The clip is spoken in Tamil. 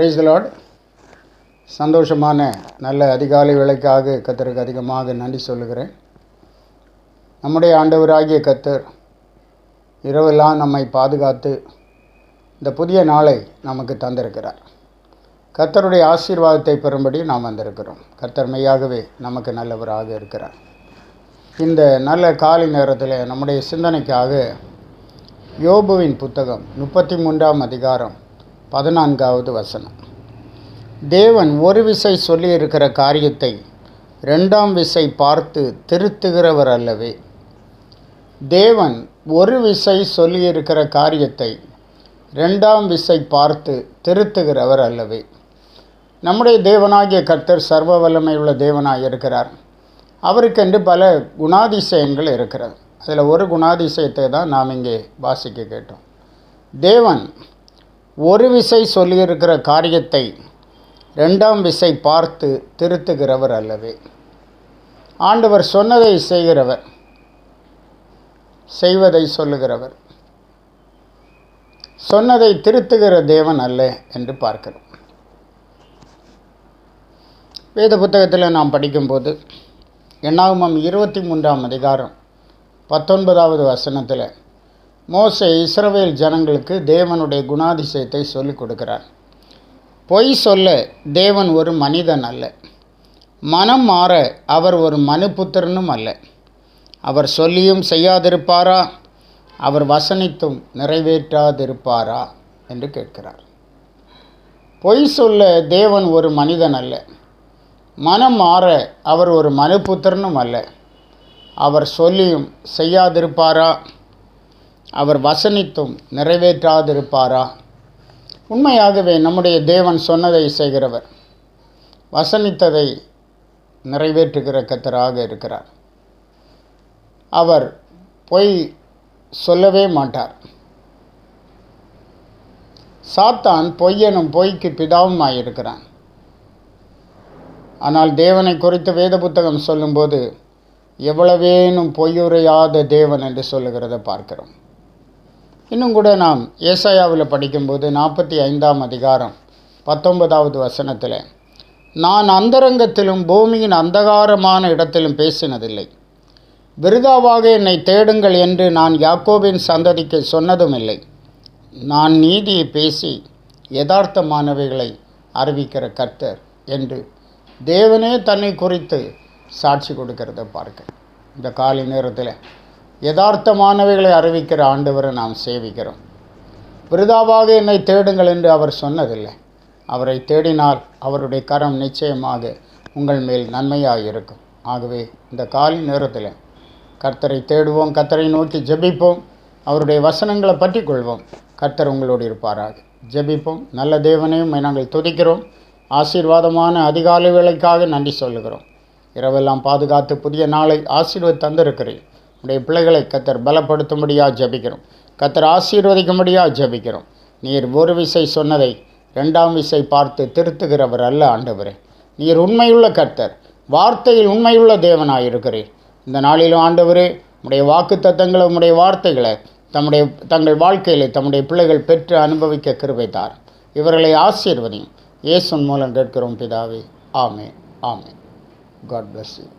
பிரைஸ் லார்ட் சந்தோஷமான நல்ல அதிகாலை விலைக்காக கத்தருக்கு அதிகமாக நன்றி சொல்லுகிறேன். நம்முடைய ஆண்டவராகிய கத்தர் இரவெல்லாம் நம்மை பாதுகாத்து இந்த புதிய நாளை நமக்கு தந்திருக்கிறார். கர்த்தருடைய ஆசீர்வாதத்தை பெறும்படி நாம் வந்திருக்கிறோம். கத்தர் மெய்யாகவே நமக்கு நல்லவராக இருக்கிறார். இந்த நல்ல காலை நேரத்தில் நம்முடைய சிந்தனைக்காக யோபுவின் புத்தகம் முப்பத்தி மூன்றாம் அதிகாரம் பதினான்காவது வசனம். தேவன் ஒரு விசை சொல்லியிருக்கிற காரியத்தை ரெண்டாம் விசை பார்த்து திருத்துகிறவர் அல்லவே. தேவன் ஒரு விசை சொல்லியிருக்கிற காரியத்தை ரெண்டாம் விசை பார்த்து திருத்துகிறவர் அல்லவே. நம்முடைய தேவனாகிய கர்த்தர் சர்வ வல்லமையுள்ள தேவனாக இருக்கிறார். அவருக்கென்று பல குணாதிசயங்கள் இருக்கிறது. அதில் ஒரு குணாதிசயத்தை தான் நாம் இங்கே வாசிக்க கேட்டோம். தேவன் ஒரு விசை சொல்லியிருக்கிற காரியத்தை ரெண்டாம் விசை பார்த்து திருத்துகிறவர் அல்லவே. ஆண்டவர் சொன்னதை செய்கிறவர் செய்வதை சொல்லுகிறவர். சொன்னதை திருத்துகிற தேவன் அல்ல என்று பார்க்கிறோம். வேத புத்தகத்தில் நாம் படிக்கும்போது எண்ணாகமம் இருபத்தி மூன்றாம் அதிகாரம் பத்தொன்பதாவது வசனத்தில் மோசை இஸ்ரவேல் ஜனங்களுக்கு தேவனுடைய குணாதிசயத்தை சொல்லிக் கொடுக்கிறார். பொய் சொல்ல தேவன் ஒரு மனிதன் அல்ல. மனம் மாற அவர் ஒரு மனுபுத்திரனும் அல்ல. அவர் சொல்லியும் செய்யாதிருப்பாரா? அவர் வசனித்தும் நிறைவேற்றாதிருப்பாரா? என்று கேட்கிறார். பொய் சொல்ல தேவன் ஒரு மனிதன் அல்ல. மனம் மாற அவர் ஒரு மனுபுத்திரனும் அல்ல. அவர் சொல்லியும் செய்யாதிருப்பாரா? அவர் வசனித்தும் நிறைவேற்றாதிருப்பாரா? உண்மையாகவே நம்முடைய தேவன் சொன்னதை செய்கிறவர். வசனித்ததை நிறைவேற்றுகிற கத்தராக இருக்கிறார். அவர் பொய் சொல்லவே மாட்டார். சாத்தான் பொய்யனும் பொய்க்கு பிதாவுமாயிருக்கிறான். ஆனால் தேவனை குறித்து வேத புத்தகம் சொல்லும்போது எவ்வளவேனும் பொய்யுரையாத தேவன் என்று சொல்லுகிறத பார்க்கிறோம். இன்னும் கூட நாம் ஏசாயாவில் படிக்கும்போது நாற்பத்தி ஐந்தாம் அதிகாரம் பத்தொன்பதாவது வசனத்தில் நான் அந்தரங்கத்திலும் பூமியின் அந்தகாரமான இடத்திலும் பேசினதில்லை. விருதாவாக என்னை தேடுங்கள் என்று நான் யாக்கோபின் சந்ததிக்கு சொன்னதும் இல்லை நான் நீதியை பேசி யதார்த்தமானவைகளை அறிவிக்கிற கர்த்தர் என்று தேவனே தன்னை குறித்து சாட்சி கொடுக்கிறத பார்க்க. இந்த காலை நேரத்தில் யதார்த்தமானவைகளை அறிவிக்கிற ஆண்டவரை நாம் சேவிக்கிறோம். விருதாவாக என்னை தேடுங்கள் என்று அவர் சொன்னதில்லை. அவரை தேடினால் அவருடைய கரம் நிச்சயமாக உங்கள் மேல் நன்மையாக இருக்கும் ஆகவே இந்த காலை நேரத்தில் கர்த்தரை தேடுவோம் கர்த்தரை நோக்கி ஜெபிப்போம் அவருடைய வசனங்களை பற்றி கொள்வோம் கர்த்தர் உங்களோடு இருப்பாராக. ஜெபிப்போம். நல்ல தேவனையும் நாங்கள் துதிக்கிறோம். ஆசீர்வாதமான அதிகாலை வேலைக்காக நன்றி சொல்லுகிறோம். இரவெல்லாம் பாதுகாத்து புதிய நாளை ஆசீர்வாத் தந்திருக்கிறேன். உடைய பிள்ளைகளை கத்தர் பலப்படுத்தும்படியாக ஜபிக்கிறோம். கத்தர் ஆசீர்வதிக்கும்படியாக ஜபிக்கிறோம். நீர் ஒரு விசை சொன்னதை ரெண்டாம் விசை பார்த்து திருத்துகிறவர் அல்ல ஆண்டவரே. நீர் உண்மையுள்ள கர்த்தர். வார்த்தையில் உண்மையுள்ள தேவனாக இருக்கிறீர். இந்த நாளிலும் ஆண்டவரே உடைய வாக்கு தத்தங்களை உடைய வார்த்தைகளை தம்முடைய தங்கள் வாழ்க்கையில் தம்முடைய பிள்ளைகள் பெற்று அனுபவிக்க கிருபைத்தார் இவர்களை ஆசீர்வதியும். இயேசுன் மூலம் கேட்கிறோம் பிதாவே. ஆமே ஆமே காட் பிளஸ் யூ